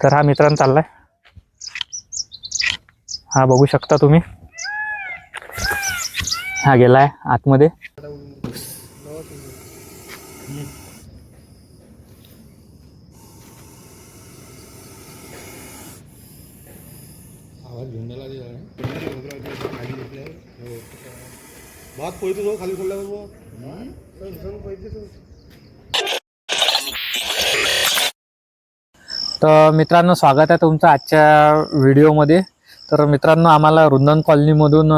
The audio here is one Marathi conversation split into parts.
तर हा मित्रांनो चाललाय. हा बघू शकता तुम्ही. हा गेलाय आतमध्ये. हो. भात पोहतो खाली सोडल्यावर. तर मित्रांनो स्वागत आहे तुमचं आजच्या व्हिडिओमध्ये. तर मित्रांनो आम्हाला रुंदन कॉलनीमधून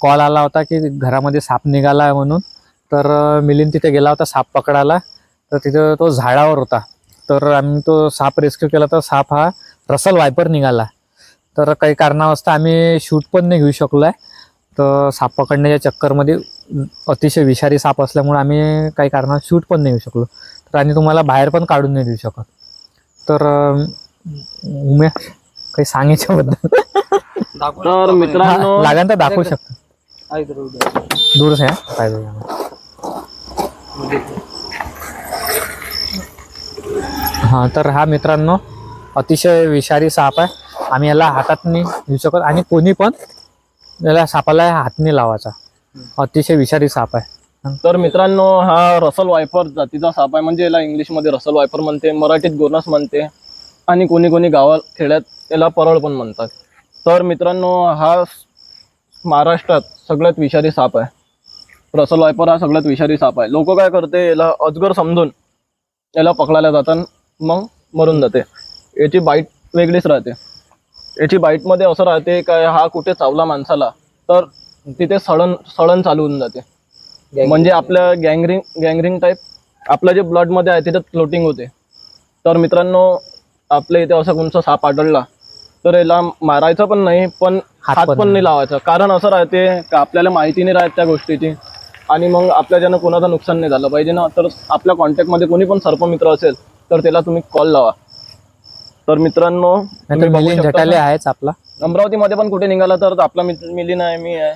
कॉल आला होता की घरामध्ये साप निघाला आहे म्हणून. तर मिलिंद तिथे गेला होता साप पकडायला. तर तिथं तो झाडावर होता. तर आम्ही तो साप रेस्क्यू केला. तर साप हा रसल वायपर निघाला. तर काही कारणावस्था आम्ही शूट पण नाही घेऊ शकलो आहे तर साप पकडण्याच्या चक्करमध्ये अतिशय विषारी साप असल्यामुळे आम्ही काही कारणात शूट पण नाही घेऊ शकलो. तर आणि तुम्हाला बाहेर पण काढून नाही देऊ शकत. तर उमे काही सांगायच्याबद्दल? तर मित्रांनो लागण तर दाखवू शकतो. दूर से आहे. पाहिजे हा तर हा मित्रांनो अतिशय विषारी साप आहे. आम्ही याला हातात नाही घेऊ शकत आणि कोणी पण याला सापाला हात नाही लावायचा. अतिशय विषारी साप आहे. तर मित्रांनो हा रसल वायपर जातीचा साप आहे. म्हणजे याला इंग्लिशमध्ये रसल वायपर म्हणते मराठीत गोरस म्हणते आणि कोणी कोणी गावात खेड्यात याला परळ पण म्हणतात. तर मित्रांनो हा महाराष्ट्रात सगळ्यात विषारी साप आहे. रसल वायपर हा सगळ्यात विषारी साप आहे. लोक काय करते याला अजगर समजून याला पकडायला जातात मग मरून जाते. याची बाईट वेगळीच राहते. याची बाईटमध्ये असं राहते काय हा कुठे चावला माणसाला तर तिथे सळण सळण चालू होऊन जाते. म्हणजे आपल्या गँगरिंग गँगरिंग टाईप आपलं जे ब्लडमध्ये आहे तिथे फ्लोटिंग होते. तर मित्रांनो आपल्या इथे असं कोणचा साप आढळला. तर याला मारायचं पण नाही पण हात पण नाही लावायचा. कारण असं राहते का आपल्याला माहिती नाही राहत त्या गोष्टीची. आणि मग आपल्याच्यानं कोणाचं नुकसान नाही झालं पाहिजे ना. तर आपल्या कॉन्टॅक्टमध्ये कोणी पण सर्पमित्र असेल तर त्याला तुम्ही कॉल लावा. तर मित्रांनो आहेच आपला. अमरावतीमध्ये पण कुठे निघाला तर आपला मित्र मिलिन आहे मी आहे.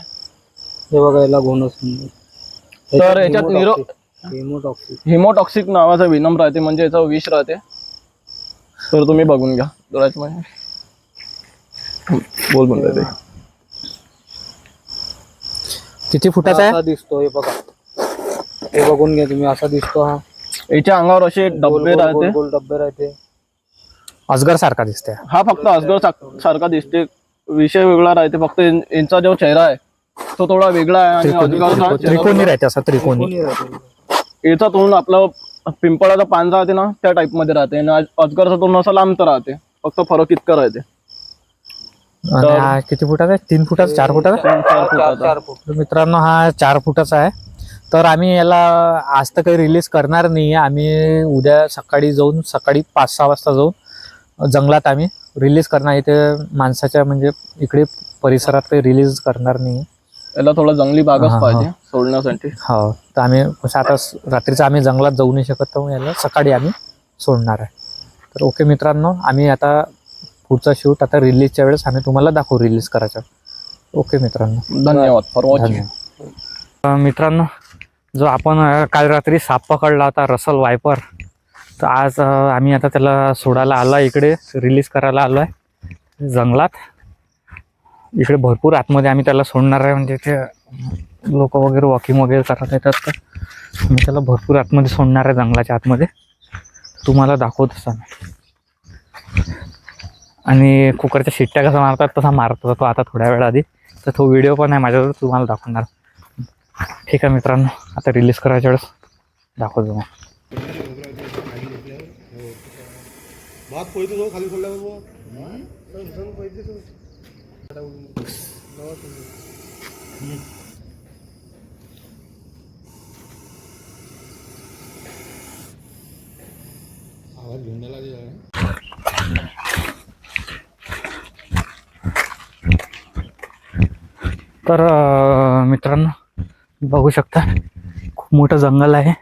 हे बघा याला बोनस तर याच्यात निरो हिमोटॉक्सिक. हिमोटॉक्सिक नावाचा विनम राहते म्हणजे याचं विष राहते. तर तुम्ही बघून घ्या. डोळ्यात मध्ये बोल बोल ते. किती फुटाचा आहे? असा दिसतो हे बघा. हे बघून घ्या तुम्ही असा दिसतो हा. याच्या अंगावर असे डब्बे राहते. गोल डब्बे राहते. अजगर सारखा दिसते हा फक्त अजगर सारखा दिसते. विषय वेगळा राहते फक्त यांचा जो चेहरा आहे तो थोडा वेगळा आहे आणि त्रिकोणी राहते असा त्रिकोणी. याचा तोंड आपलं पिंपळाचा पान राहते ना त्या टाईपमध्ये राहते. आणि अज- अजगरचा तोंड असा लांब तर राहते. फक्त फरक इतका राहते. आणि हा किती फुटाचा आहे? तीन फुटाचा? चार फुटाचा? तीन चार फुटाचा. चार फूट. तर मित्रांनो हा चार फुटाचा आहे. तर आम्ही याला आज तर काही रिलीज करणार नाही. आहे आम्ही उद्या सकाळी जाऊन सकाळी पाच सहा वाजता जाऊन जंगलात आम्ही रिलीज करणार. इथे माणसाच्या म्हणजे इकडे परिसरात काही रिलीज करणार नाही. आहे याला थोडा जंगली भागच हा, हा. पाहिजे सोडण्यासाठी. हो तर आम्ही कसं आता स- रात्रीचं आम्ही जंगलात जाऊ नाही शकत तर याला सकाळी आम्ही सोडणार आहे. तर ओके मित्रांनो आम्ही आता पुढचा शूट आता रिलीजच्या वेळेस आम्ही तुम्हाला दाखवू रिलीज करायचं. ओके मित्रांनो. धन्यवाद फॉर वॉचिंग धन्यवाद. अं, मित्रांनो जो आपण अं, काल रात्री साप पकडला होता रसल वायपर तर आज अं, आम्ही आता त्याला सोडायला आलो आहे इकडे रिलीज करायला आलो आहे जंगलात. इकडे भरपूर आतमध्ये आम्ही त्याला सोडणार आहे म्हणजे ते लोक वगैरे वॉकिंग वगैरे करत येतात तर आम्ही त्याला भरपूर आतमध्ये सोडणार आहे जंगलाच्या आतमध्ये. तुम्हाला दाखवत असताना आणि कुकरच्या शिट्ट्या कसा मारतात तसा मारत होता तो आता थोड्या वेळा आधी. तर तो व्हिडिओ पण आहे माझ्यावर तुम्हाला दाखवणार. ठीक आहे मित्रांनो आता रिलीज करायच्या वेळेस दाखवतो मग आवाज घेऊन. तर मित्रांनो बघू शकता खूप मोठं जंगल आहे.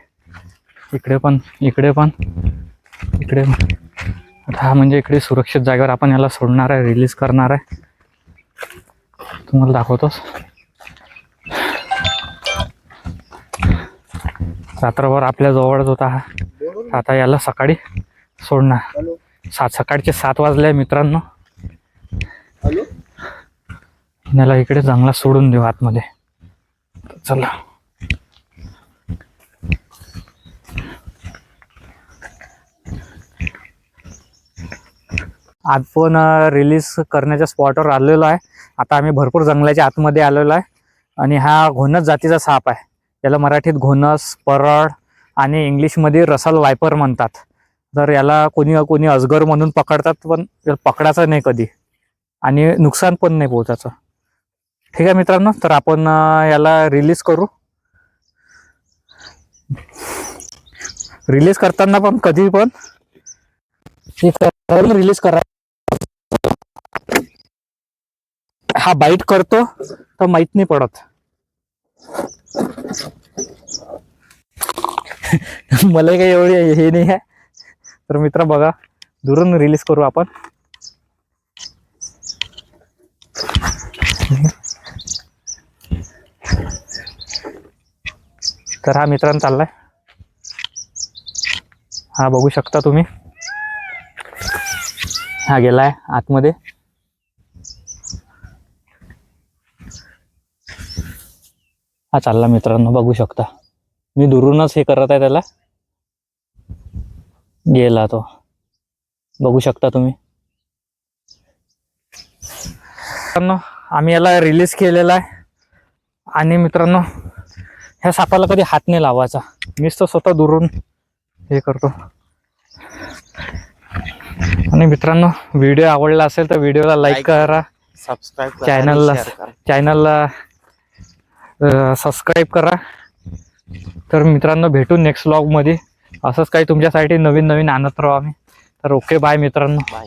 इकडे पण इकडे पण इकडे पण. आता हा म्हणजे इकडे सुरक्षित जागेवर आपण याला सोडणार आहे रिलीज करणार आहे. तुम्हाला दाखवतोस रात्रभर आपल्या जवळच होता हा. आता याला सकाळी सोडणार. सात सकाळचे सात वाजले मित्रांनो. याला इकडे चांगला सोडून देऊ आतमध्ये. चला. आपण रिलीज करण्याच्या स्पॉटवर आलेलो आहे. आता आम्ही भरपूर जंगलाच्या आतमध्ये आलेलो आहे. आणि हा घोणस जातीचा साप आहे. याला मराठीत घोणस परळ आणि इंग्लिशमध्ये रसल वायपर म्हणतात. तर याला कोणी कोणी अजगर म्हणून पकडतात पण पकडायचं नाही कधी. आणि नुकसान पण नाही पोहोचायचं ठीक आहे मित्रांनो तर आपण याला रिलीज करू. रिलीज करताना पण कधी पण रिलीज करा. हा बाईट करतो तर माहीत नाही पडत. मला काही एवढी हे नाही आहे. तर मित्र बघा दुरून रिलीज करू आपण. तर हा मित्रांनो चाललाय. हा बघू शकता तुम्ही. हा गेलाय आतमध्ये. हा चालला मित्रांनो बघू शकता. मी दुरूनच हे करत आहे त्याला. गेला तो. बघू शकता तुम्ही. मित्रांनो आम्ही याला रिलीज केलेला आहे. आणि मित्रांनो ह्या सापाला कधी हात नाही लावायचा. मीच तर स्वतः दुरून हे करतो. आणि मित्रांनो व्हिडिओ आवडला असेल तर व्हिडिओला लाईक करा सबस्क्राईब चॅनलला चॅनलला सबस्क्राईब करा. तर मित्रांनो भेटू नेक्स्टमध्ये. असंच काही तुमच्यासाठी नवीन नवीन आणत राहू आम्ही. तर ओके बाय मित्रांनो. बाय